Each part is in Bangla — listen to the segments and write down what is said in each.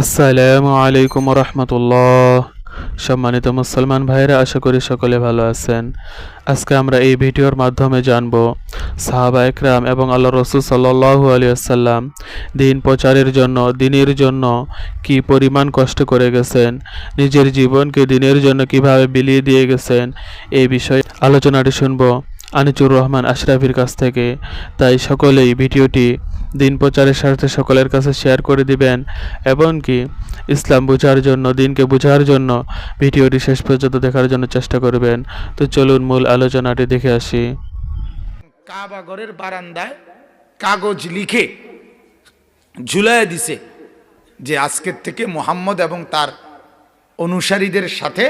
আসসালামু আলাইকুম রহমতুল্লাহ সম্মানিত মুসলমান ভাইরা আশা করি সকলে ভালো আছেন। আজকে আমরা এই ভিডিওর মাধ্যমে জানব, সাহাবা একরাম এবং আল্লাহ রসুল সাল্লাহু আলিয়াল্লাম দিন প্রচারের জন্য, দিনের জন্য কি পরিমাণ কষ্ট করে গেছেন, নিজের জীবনকে দিনের জন্য কীভাবে বিলিয়ে দিয়ে গেছেন, এই বিষয়ে আলোচনাটি শুনব আনিচুর রহমান আশরাফির কাছ থেকে। তাই সকলেই ভিডিওটি দিন প্রচারের স্বার্থে সকলের কাছে শেয়ার করে দিবেন। এবং কি ইসলাম বোঝার জন্য, দিনকে বোঝার জন্য ভিডিওটি শেষ পর্যন্ত দেখার জন্য চেষ্টা করবেন। তো চলুন মূল আলোচনাটি দেখে আসি। কাবা ঘরের বারান্দায় কাগজ লিখে ঝুলাইয়া দিছে যে আজকের থেকে মোহাম্মদ এবং তার অনুসারীদের সাথে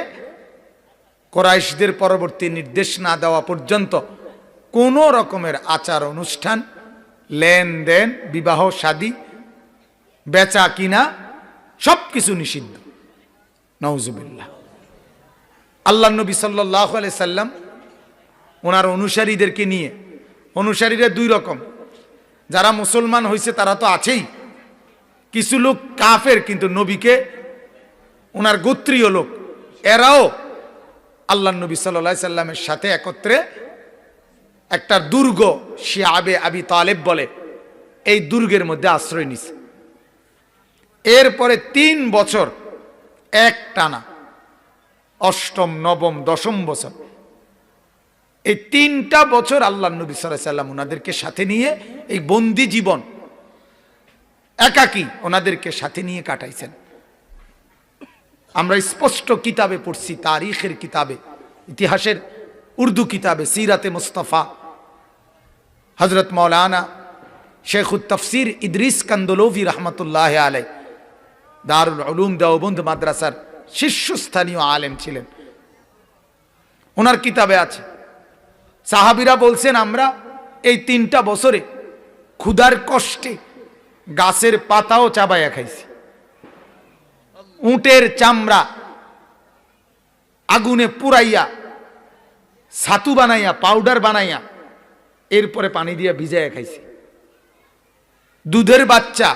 কোরাইশদের পরবর্তী নির্দেশ না দেওয়া পর্যন্ত কোনো রকমের আচার অনুষ্ঠান লেনদেন, বিবাহ, শাদী, বেচা কিনা সব কিছু নিষিদ্ধ। নওজুবিল্লাহ আল্লাহ নবী সাল্লাহ সাল্লাম ওনার অনুসারীদেরকে নিয়ে, অনুসারীরা দুই রকম। যারা মুসলমান হয়েছে তারা তো আছেই। কিছু লোক কাফের, কিন্তু নবীকে ওনার গোত্রীয় লোক। এরাও আল্লাহ নবী সাল্লা সাল্লামের সাথে একত্রে একটা দুর্গ, সে আবে আবি তালেব বলে। এই দুর্গের মধ্যে আশ্রয় নিছে। এরপরে তিন বছর, এক টানা, অষ্টম, নবম, দশম বছর। এই তিনটা বছর আল্লাহ নবী সাল্লাম ওনাদেরকে সাথে নিয়ে এই বন্দি জীবন, একাকি ওনাদেরকে সাথে নিয়ে কাটাইছেন। আমরা স্পষ্ট কিতাবে পড়ছি, তারিখের কিতাবে, ইতিহাসের উর্দু কিতাবে, সিরাতে মুস্তফা হজরত মৌলানা শেখুত তফসির ইদ্রিস কান্দলোভি রহমতুল্লাহ আলাই দারুল উলুম দেওবন্দ মাদ্রাসার শীর্ষস্থানীয় আলেম ছিলেন। ওনার কিতাবে আছে, সাহাবিরা বলছেন, আমরা এই তিনটা বছরে ক্ষুধার কষ্টে গাছের পাতাও চাবাইয়া খাইছি। উটের চামড়া আগুনে পুরাইয়া ছাতু বানাইয়া, পাউডার বানাইয়া এরপরে পানি দিয়ে ভিজাইয়া খাইছি। দুধের বাচ্চা,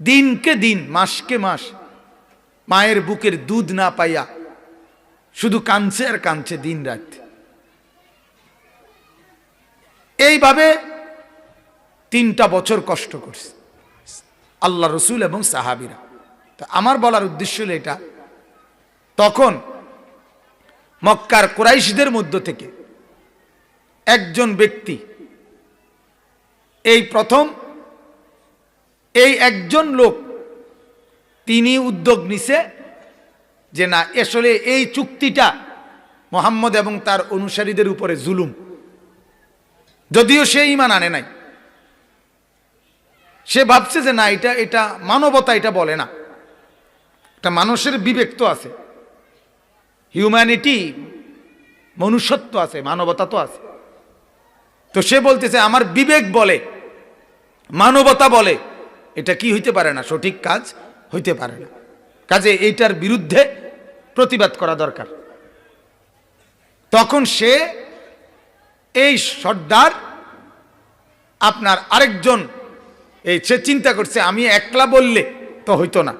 দিনকে দিন, মাসকে মাস মায়ের বুকের দুধ না পাইয়া, শুধু কাঁদছে আর কাঁদছে দিন রাত। এইভাবে তিনটা বছর কষ্ট করছে আল্লাহ রসুল এবং সাহাবিরা। তো আমার বলার উদ্দেশ্য হলো এটা, তখন মক্কার কোরাইশদের মধ্য থেকে একজন ব্যক্তি। এই প্রথম, এই একজন লোক, তিনি উদ্যোগ নিছে যে না, আসলে এই চুক্তিটা মোহাম্মদ এবং তার অনুসারীদের উপরে জুলুম। যদিও সে ইমান আনে নাই। সে ভাবছে যে না, এটা এটা মানবতা, এটা বলে না। একটা মানুষের বিবেক তো আছে। হিউম্যানিটি মনুষ্যত্ব আছে, মানবতা তো আছে। তো সে বলতেছে, আমার বিবেক বলে, মানবতা বলে, এটা কি হইতে পারে না? সঠিক কাজ হইতে পারে না। কাজে এইটার বিরুদ্ধে প্রতিবাদ করা দরকার। তখন সে এই সর্দার, আপনার আরেকজন, এই সে চিন্তা করছে, আমি একলা বললে তো হইতো না।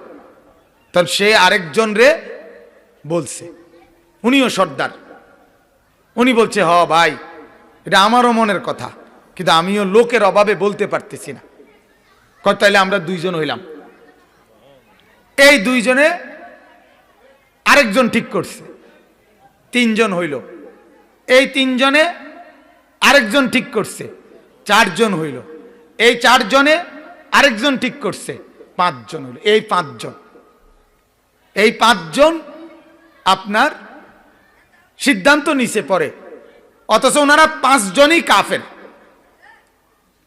তখন সে আরেকজন রে বলছে, উনিও সর্দার। উনি বলছে, হ ভাই। এটা আমারও মনের কথা, কিন্তু আমিও লোকের অভাবে বলতে পারতেছি না। কয়, তাইলে আমরা দুইজন হইলাম। এই দুইজনে আরেকজন ঠিক করছে। তিনজন হইল। এই তিনজনে আরেকজন ঠিক করছে। চারজন হইল। এই চারজনে আরেকজন ঠিক করছে। পাঁচজন হইল। এই পাঁচজন। এই পাঁচজন আপনার সিদ্ধান্ত নিছে পরে অথচ ওনারা পাঁচজনই কাফের।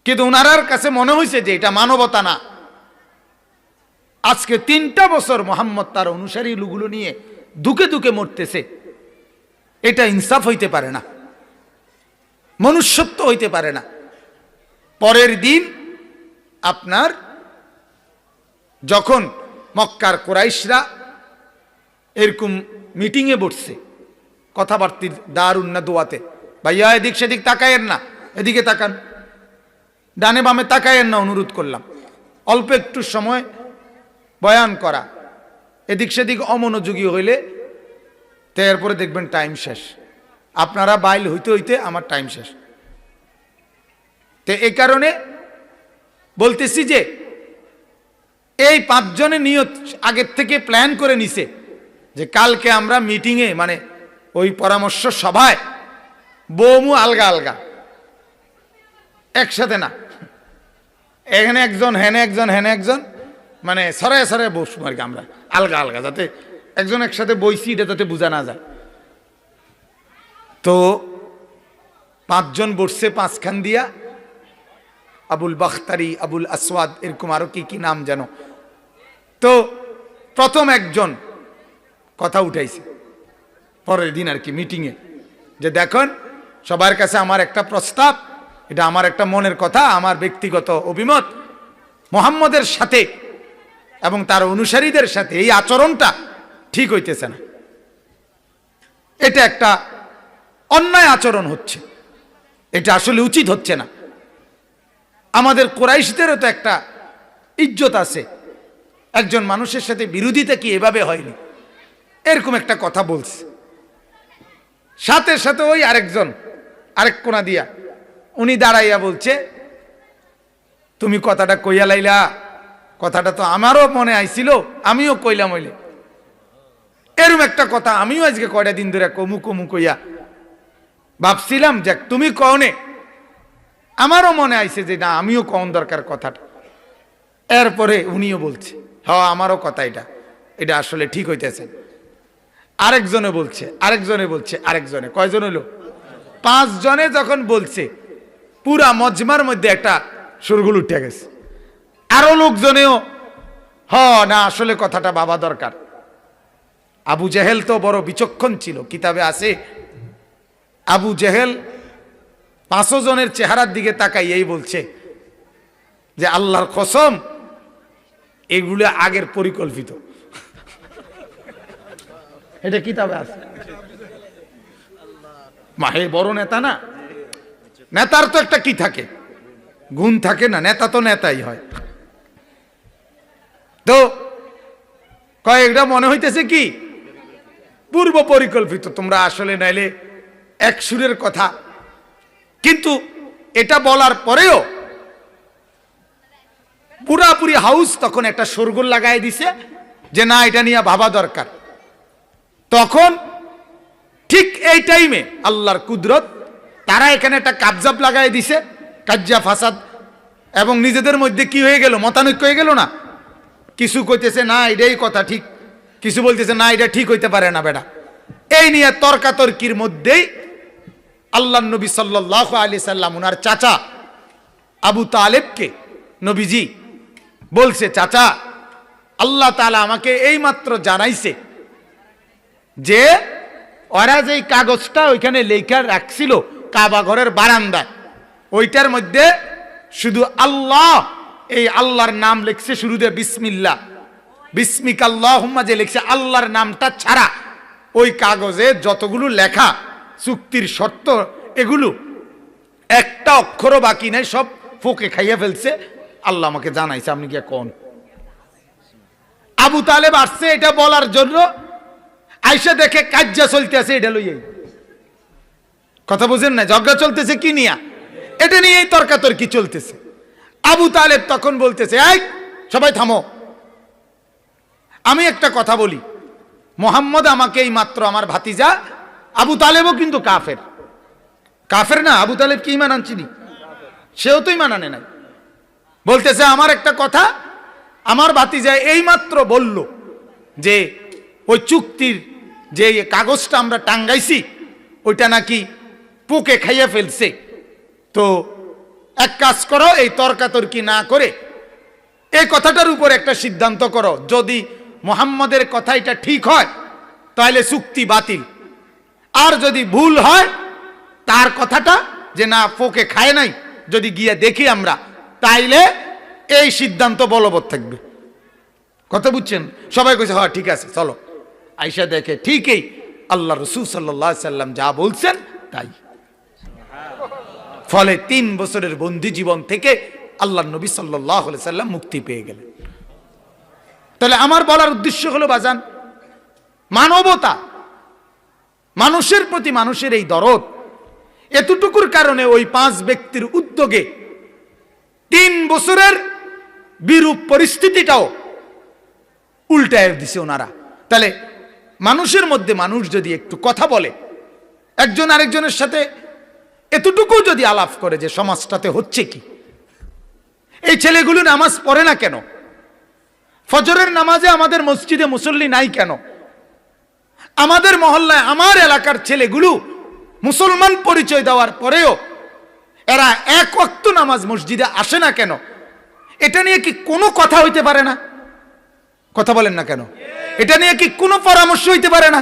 কিন্তু ওনারার কাছে মনে হয়েছে যে এটা মানবতা না। আজকে তিনটা বছর মোহাম্মদ তার অনুসারী লুগুলো নিয়ে দুকে দুকে মরতেছে। এটা ইনসাফ হইতে পারে না। মনুষ্যত্ব হইতে পারে না। পরের দিন আপনার যখন মক্কার কোরাইশরা এরকম মিটিংয়ে বসছে, কথাবার্তির দারুন্না দোয়াতে। ভাইয়া, এদিক সেদিক তাকায়েন না। এদিকে তাকান। ডানে বামে তাকায়েন না, অনুরোধ করলাম। অল্প একটু সময় বয়ান করা। এদিক সেদিক অমনোযোগী হইলে তো এরপরে দেখবেন টাইম শেষ। আপনারা বাইল হইতে হইতে আমার টাইম শেষ। তো এই কারণে বলতেছি যে, এই পাঁচজনে নিয়ত আগের থেকে প্ল্যান করে নিছে যে কালকে আমরা মিটিংয়ে মানে ওই পরামর্শ সভায় বৌমু আলগা আলগা। একসাথে না। এখানে একজন, হেনে একজন হেনে একজন মানে সরায় সরায় বসবো আর কি আমরা। আলগা আলগা, যাতে একজন একসাথে বইছি, এটা যাতে বোঝা না যায়। তো পাঁচজন বসছে পাঁচখান দিয়া। আবুল বাখতারি, আবুল আসওয়াদ, এরকম আরও কি কি নাম যেন। তো প্রথম একজন কথা উঠাইছে। পরের দিন আর কি মিটিংয়ে যে দেখুন সবার কাছে আমার একটা প্রস্তাব, এটা আমার একটা মনের কথা, আমার ব্যক্তিগত অভিমত। মোহাম্মদের সাথে এবং তার অনুসারীদের সাথে এই আচরণটা ঠিক হইতেছে না। এটা একটা অন্যায় আচরণ হচ্ছে। এটা আসলে উচিত হচ্ছে না। আমাদের কোরাইশদেরও তো একটা ইজ্জত আছে। একজন মানুষের সাথে বিরোধিতা কি এভাবে হয়নি? এরকম একটা কথা বলছে। সাথে সাথে ওই আরেকজন আরেক কোনা দিয়া। উনি দাঁড়াইয়া বলছে, তুমি কথাটা কইয়া লাইলা। কথাটা তো আমারও মনে আইছিল, আমিও কইলাম হইলে। এরম একটা কথা আমিও আজকে কয়টা দিন ধরে কমু কমু কইয়া ভাবছিলাম যে তুমি কওনে। আমারও মনে আইছে যে না, আমিও কন দরকার কথাটা। এরপরে উনিও বলছে হ আমারও কথা এটা। এটা আসলে ঠিক হইতেছে। আরেকজনে বলছে আরেকজনে বলছে, আরেকজনে। কয়জন হলো পাঁচজনে যখন বলছে, পুরা মজমার মধ্যে একটা সুরগুল উঠে গেছে। আরও লোকজনেও, হ, না, আসলে কথাটা বাবা দরকার। আবু জেহেল তো বড় বিচক্ষণ ছিল, কিতাবে আছে। আবু জেহেল পাঁচশো জনের চেহারার দিকে তাকাই, এই বলছে যে, আল্লাহর কসম, এগুলো আগের পরিকল্পিত। এটা কিতাবে আছে। মাহে বড় নেতা না। নেতার তো একটা কি থাকে? গুণ থাকে না, নেতা তো নেতাই হয়। তো কয়েকটা মনে হইতেছে কি? পূর্ব পরিকল্পিত, তোমরা আসলে নাইলে এক সুরের কথা। কিন্তু এটা বলার পরেও পুরাপুরি হাউস তখন একটা সরগোল লাগাই দিছে যে না, এটা নিয়ে ভাবা দরকার। তখন ঠিক এই টাইমে আল্লাহর কুদরত, তারা এখানে একটা কাবজাব লাগাই দিছে, কাজ্জা, ফাসাদ, এবং নিজেদের মধ্যে কি হয়ে গেল? মতানৈক্য হয়ে গেল না? কিছু কইতেছে, না, এটাই কথা ঠিক। কিছু বলতেছে, না, এটা ঠিক হইতে পারে না বেটা। এই নিয়ে তর্কাতর্কির মধ্যেই আল্লাহ নবী সাল্লাহ আলি সাল্লাম, উনার চাচা আবু তালেবকে নবীজি বলছে, চাচা, আল্লাহ তালা আমাকে এইমাত্র জানাইছে যে ওরা যেই কাগজটা ওইখানে লেখা রাখছিল কাবা ঘরের বারান্দায়, ওইটার মধ্যে শুধু আল্লাহ, এই আল্লাহর নাম লিখছে শুরুতে বিসমিল্লা বিসমিক আল্লাহ যে লিখছে আল্লাহর নামটা ছাড়া, ওই কাগজে যতগুলো লেখা, চুক্তির শর্ত, এগুলো একটা অক্ষরও বাকি নাই, সব ফোকে খাইয়া ফেলছে। আল্লাহ আমাকে জানাইছে, আপনি গিয়ে কোন? আবু তালেব আসছে এটা বলার জন্য আইসা দেখে কাজ্যা চলতে আছে এটা লইয়াই কথা বুঝেন না, ঝগড়া চলতেছে কি নিয়া? এটা নিয়েই তর্কাতর্কি চলতেছে। আবু তালেব তখন বলতেছে, এই, সবাই থামো। আমি একটা কথা বলি, মোহাম্মদ আমাকে এই মাত্র আমার ভাতিজা, আবু তালেবও কিন্তু কাফের। কাফের না, আবু তালেব কি ইমান আনছিনি সেও তো ইমান আনে নাই। বলতেছে, আমার একটা কথা, আমার ভাতিজা এই মাত্র বলল যে, ওই চুক্তির যে কাগজটা আমরা টাঙ্গাইছি, ওইটা নাকি পুকে খাইয়ে ফেলছে। তো এক কাজ করো, এই তর্কাতর্কি না করে এই কথাটার উপর একটা সিদ্ধান্ত করো। যদি মোহাম্মদের কথা এটা ঠিক হয়, তাহলে চুক্তি বাতিল। আর যদি ভুল হয়, তার কথাটা যে না, পোকে খায় নাই, যদি গিয়ে দেখি আমরা, তাইলে এই সিদ্ধান্ত বলবৎ থাকবে। কথা বুঝছেন? সবাই কইছে হ্যাঁ ঠিক আছে, চলো। আইসা দেখে ঠিকই আল্লাহ রসুল সাল্লাম যা বলছেন তাই। ফলে তিন বছরের বন্দি জীবন থেকে আল্লাহ নবী সাল্লাহ সাল্লাম মুক্তি পেয়ে গেলেন। তাহলে আমার বলার উদ্দেশ্য হলো বাজান, মানবতা, মানুষের প্রতি মানুষের এই দরদ, এতটুকুর কারণে ওই পাঁচ ব্যক্তির উদ্যোগে তিন বছরের বিরূপ পরিস্থিতিটাও উল্টায় দিছে ওনারা। তাহলে মানুষের মধ্যে মানুষ যদি একটু কথা বলে, একজন আরেকজনের সাথে এতটুকু যদি আলাপ করে যে সমাজটাতে হচ্ছে কি? এই ছেলেগুলো নামাজ পড়ে না কেন? ফজরের নামাজে আমাদের মসজিদে মুসল্লি নাই কেন? আমাদের মহল্লায় আমার এলাকার ছেলেগুলো মুসলমান পরিচয় দেওয়ার পরেও এরা এক ওয়াক্ত নামাজ মসজিদে আসে না কেন? এটা নিয়ে কি কোনো কথা হইতে পারে না? কথা বলেন না কেন? এটা নিয়ে কি কোনো পরামর্শ হইতে পারে না?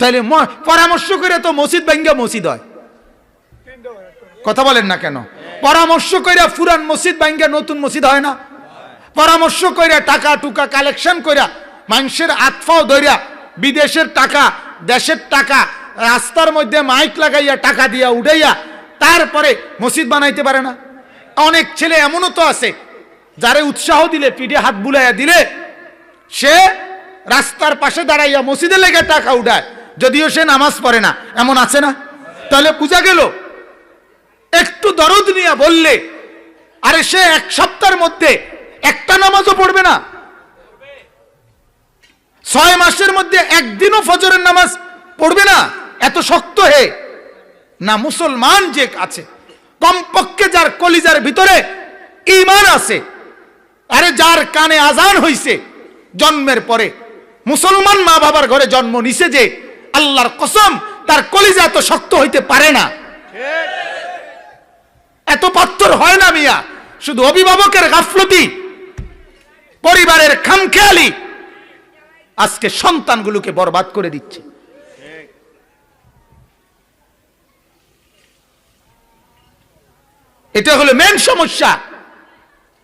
তাইলে পরামর্শ করে তো মসজিদ ভাঙ্গা মসজিদ হয়। কথা বলেন না কেন? পরামর্শ কইরা ফুরান মসজিদ ভাঙ্গা নতুন মসজিদ হয় না। পরামর্শ কইরা টাকা টুকা কালেকশন কইরা মানুষের আতফাও ধরিয়া বিদেশের টাকা, দেশের টাকা, রাস্তার মধ্যে মাইক লাগাইয়া টাকা দিয়া উঠাইয়া তারপরে মসজিদ বানাইতে পারে না। অনেক ছেলে এমনও তো আছে, যারে উৎসাহ দিলে, পিঠে হাত বুলাইয়া দিলে সে রাস্তার পাশে দাঁড়াইয়া মসজিদে লেগে টাকা উঠায়। যদিও সে নামাজ পড়ে না, এমন আছে না? তাহলে পূজা গেল, একটু দরদ নিয়ে বললে, আরে সে এক সপ্তাহের মধ্যে একটা নামাজও পড়বে না। ছয় মাসের মধ্যে একদিনও ফজরের নামাজ পড়বে না। এত শক্ত হে। না, মুসলমান যে আছে, কমপক্ষে যার কলিজার ভিতরে ইমান আছে, আরে যার কানে আজান হইছে জন্মের পরে মুসলমান মা বাবার ঘরে জন্ম নিছে যে আল্লাহর কসম, তার কলিজা এত শক্ত হইতে পারে না। এত পাথর হয় না মিয়া, শুধু অভিভাবকের গাফলতি, পরিবারের খামখেয়ালি। আজকে সন্তানগুলোকে বরবাদ করে দিচ্ছে। এটা হলো মেন সমস্যা।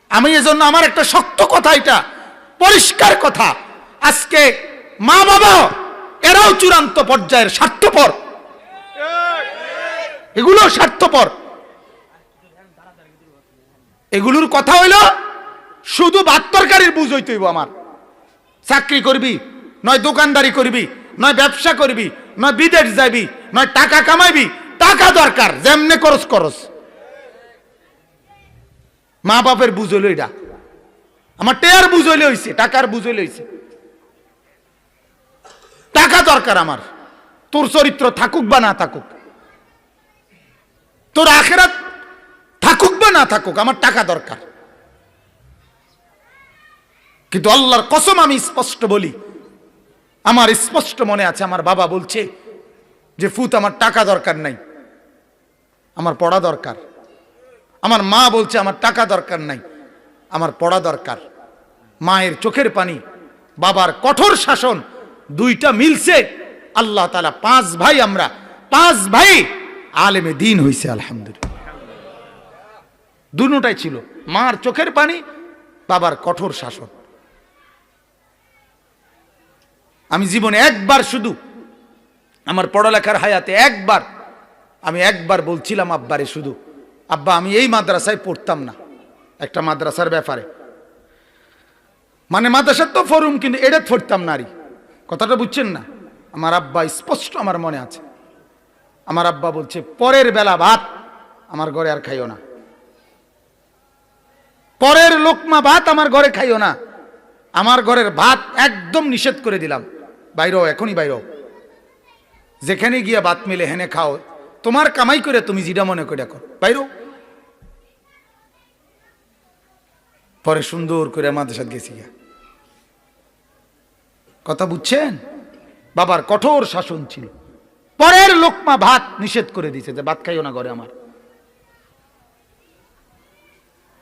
আমি এজন্য আমার একটা শক্ত কথা এটা। পরিষ্কার কথা। আজকে মা বাবা, এরাও চূড়ান্ত পর্যায়ের স্বার্থপর। এগুলো স্বার্থপর। এগুলোর কথা হইল, শুধু ভাত তরকারির বুঝ হইতে হইব আমার। চাকরি করবি, নয় দোকানদারি করবি, নয় ব্যবসা করবি, নয় বিদেশ যাবি, নয় টাকা কামাইবি, টাকা দরকার, যেমনে করস করস। মা বাপের বুঝ হইল এটা। আমার টেয়ার বুঝলে হইছে, টাকার বুঝলে হইছে। টাকা দরকার আমার, তোর চরিত্র থাকুক বা না থাকুক। তোর আখেরাত থাকুক বা না থাকুক, আমার টাকা দরকার। কিন্তু আল্লাহর কসম আমি স্পষ্ট বলি, আমার স্পষ্ট মনে আছে, আমার বাবা বলছে যে, ফুত, আমার টাকা দরকার নাই, আমার পড়া দরকার। আমার মা বলছে, আমার টাকা দরকার নাই। আমার পড়া দরকার। মায়ের চোখের পানি, বাবার কঠোর শাসন, দুইটা মিলছে। আল্লাহ তালা পাঁচ ভাই আমরা, পাঁচ ভাই আলেমে দিন হইছে, আলহামদুলিল্লাহ। দুটাই ছিল, মার চোখের পানি, বাবার কঠোর শাসন। আমি জীবনে একবার শুধু, আমার পড়ালেখার হায়াতে একবার, আমি একবার বলছিলাম আব্বারে শুধু, আব্বা, আমি এই মাদ্রাসায় পড়তাম না। একটা মাদ্রাসার ব্যাপারে। মানে মাদ্রাসার তো ফরুম কিন্তু এটা পড়তাম নারী। কথাটা বুঝছেন না? আমার আব্বা স্পষ্ট আমার মনে আছে। আমার আব্বা বলছে, পরের বেলা ভাত আমার ঘরে আর খাইও না। পরের লোকমা ভাত আমার ঘরে খাইও না। আমার ঘরের ভাত একদম নিষেধ করে দিলাম। বাইরও, এখনই বাইরও। যেখানে গিয়া ভাত মিলে হেনে খাও, তোমার কামাই করে তুমি যেটা মনে করে কর বাইরো পরে সুন্দর করে আমাদের সাথে গেছি কথা বুঝছেন? বাবার কঠোর শাসন ছিল। পরের লোকমা ভাত নিষেধ করে দিয়েছে যে ভাত খাইও না ঘরে আমার।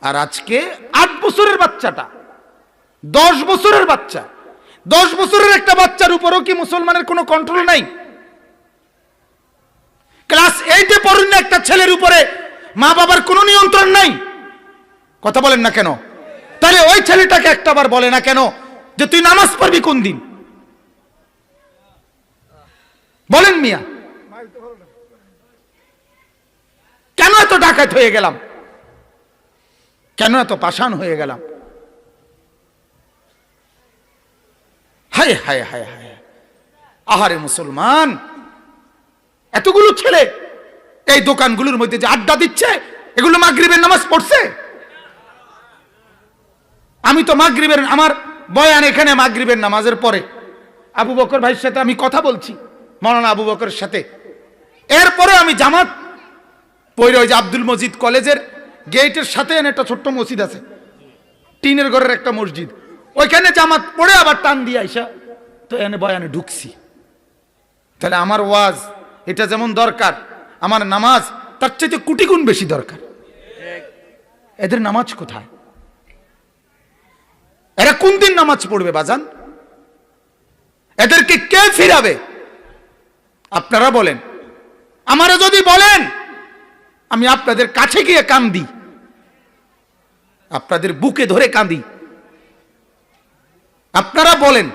আর আজকে আট বছরের বাচ্চাটা, দশ বছরের বাচ্চা, দশ বছরের একটা বাচ্চার উপরও কি মুসলমানের কোনো কন্ট্রোল নাই? ক্লাস এইটে পড়ুন একটা ছেলের উপরে মা বাবার কোনো নিয়ন্ত্রণ নাই? কথা বলেন না কেন? তাহলে ওই ছেলেটাকে একটাবার বলে না কেন? যে তুই নামাজ পড়বি কোন দিন? বলেন মিয়া। কেন এত ডাকাত হয়ে গেলাম? কেন এত পাষাণ হয়ে গেলাম? হায় হায় হায় হায়। আহারে মুসলমান, এতগুলো ছেলে এই দোকানগুলোর মধ্যে যে আড্ডা দিচ্ছে, এগুলো মাগরিবের নামাজ পড়ছে? আমি তো মাগরিবের, আমার বয়ান এখানে মাগরিবের নামাজের পরে। আবু বকর ভাইয়ের সাথে আমি কথা বলছি, মৌলানা আবু বকরের সাথে। এরপরে আমি জামাত পড়ে ওই যে আব্দুল মজিদ কলেজের গেটের সাথে একটা ছোট্ট মসজিদ আছে, টিনের ঘরের একটা মসজিদ। ওইখানে জামাত পড়ে আবার টান দিয়ে আইসা, তো এনে বয়ানে ঢুকছি। তাহলে আমার ওয়াজ, এটা যেমন দরকার, আমার নামাজ, তার চাইতে কোটি গুণ বেশি দরকার। এদের নামাজ কোথায়? এরা কোন দিন নামাজ পড়বে বাজান? এদেরকে কে ফিরাবে? আপনারা বলেন। আমারা যদি বলেন, আমি আপনাদের কাছে গিয়ে কান্দি। আপনাদের বুকে ধরে কাঁদি আপনারা বলেন।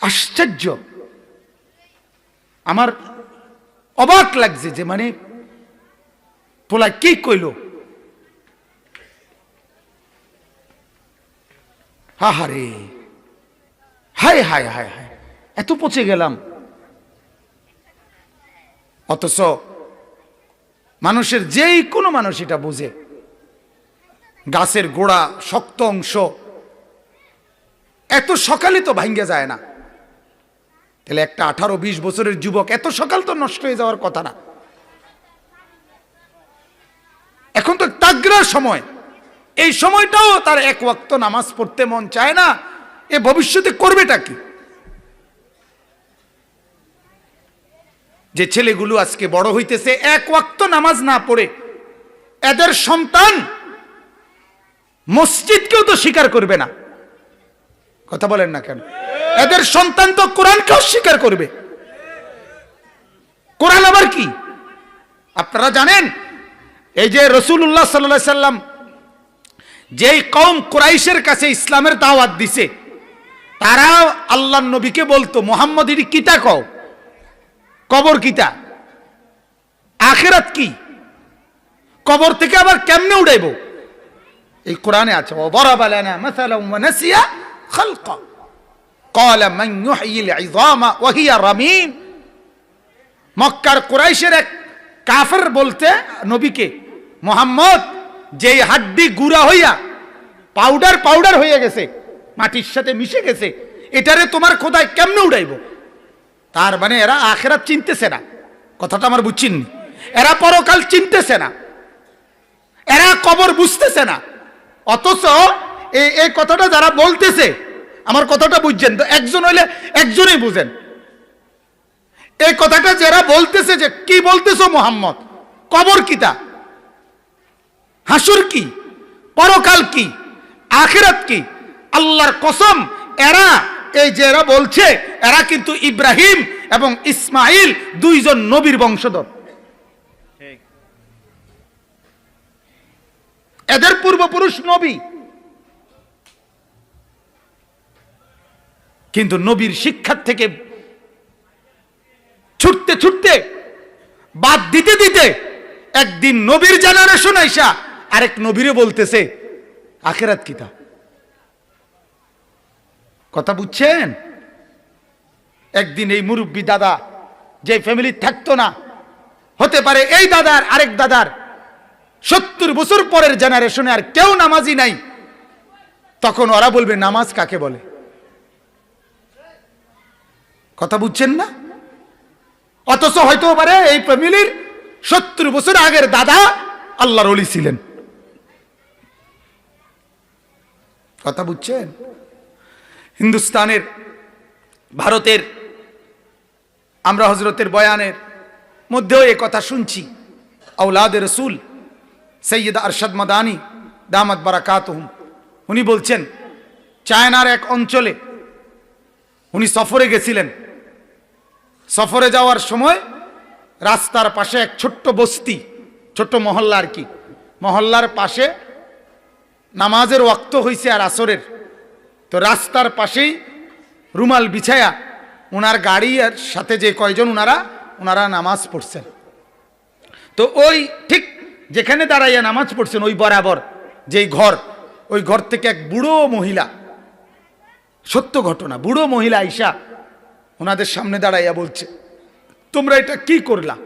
আশ্চর্য। আমার অবাক লাগছে যে মানে পোলা কি কইল? হাহারে হায় হায় হায় হায়। এত পচে গেলাম। অথচ মানুষের যেই কোনো মানুষ এটা বুঝে। গাছের গোড়া, শক্ত অংশ। এত সকালে তো ভাঙ্গে যায় না। তাহলে একটা আঠারো, বিশ বছরের যুবক এত সকাল তো নষ্ট হয়ে যাওয়ার কথা না। এখন তো তাগরার সময়। এই সময়টাও তার এক ওয়াক্ত নামাজ পড়তে মন চায় না। এ ভবিষ্যতে করবেটা কি? যে ছেলেগুলো আজকে বড় হইতেছে, এক ওয়াক্ত নামাজ না পড়ে এদের সন্তান মসজিদকেও তো স্বীকার করবে না। কথা বলেন না কেন? এদের সন্তান তো কোরআনকেও স্বীকার করবে। কোরআন আবার কি? আপনারা জানেন? এই যে রসুল্লাহ সাল্লাহ সাল্লাম যেই কম কুরাইশের কাছে ইসলামের দাওয়াত দিছে তারা আল্লাহ নবীকে বলতো মোহাম্মদ কিতা কও কবর কিতা আখেরাত কি কবর থেকে আবার কেমনে উড়াইব এই কোরআনে আছে وضرب لنا مثلا ونسي خلقه قال من يحيي العظام وهي رميم মক্কার কুরাইশের এক কাফের বলতে নবীকে মোহাম্মদ যেই হাড্ডি গুড়া হইয়া পাউডার পাউডার হয়ে গেছে, মাটির সাথে মিশে গেছে, এটারে তোমার খোদায় কেমনে উড়াইব? তার মানে এরা আখেরাত চিনতেছে না। কথাটা আমার বুঝছিনি এরা পরকাল চিনতেছে না। এরা কবর বুঝতেছে না। অথচ এই এই কথাটা যারা বলতেছে, আমার কথাটা বুঝছেন তো? একজন হইলে একজনই বুঝেন। এই কথাটা যারা বলতেছে যে, কি বলতেছো মোহাম্মদ? কবর কিতা? হাসুর কি? পরকাল কি? আখেরাত কি? আল্লাহর কসম এরা এই যে এরা বলছে এরা কিন্তু ইব্রাহিম এবং ইসমাইল দুইজন নবীর বংশধর। এদের পূর্বপুরুষ নবী। কিন্তু নবীর শিক্ষার থেকে ছুটতে ছুটতে বাদ দিতে দিতে একদিন নবীর জেনারেশন আইসা আরেক নবীরে বলতেছে আখেরাত কিতা কথা বুঝছেন? একদিন এই মুরব্বী দাদা যে ফ্যামিলি থাকতো না, হতে পারে এই দাদার আরেক দাদার সত্তর বছর পরের জেনারেশনে আর কেউ নামাজি নাই। তখন ওরা বলবে, নামাজ কাকে বলে? কথা বুঝছেন না? অথচ হয়তো পারে এই ফ্যামিলির সত্তর বছর আগের দাদা আল্লাহর অলি ছিলেন। কথা বুঝছেন? হিন্দুস্তানের, ভারতের, আমরা হজরতের বয়ানের মধ্যেও এ কথা শুনছি। আউলাদের রসুল সৈয়দ আরশাদ মাদানি দামাত বারাকাত উনি বলছেন, চায়নার এক অঞ্চলে উনি সফরে গেছিলেন। সফরে যাওয়ার সময় রাস্তার পাশে এক ছোট্ট বস্তি, ছোট্ট মহল্লা আর কি, মহল্লার পাশে নামাজের ওয়াক্ত হইছে আর আসরের। তো রাস্তার পাশেই রুমাল বিছায়া ওনার গাড়ি আর সাথে যে কয়জন ওনারা ওনারা নামাজ পড়ছেন। তো ওই ঠিক যেখানে দাঁড়াইয়া নামাজ পড়ছেন, ওই বরাবর যেই ঘর, ওই ঘর থেকে এক বুড়ো মহিলা, সত্য ঘটনা, বুড়ো মহিলা আইসা ওনাদের সামনে দাঁড়াইয়া বলছে, তোমরা এটা কি করলা?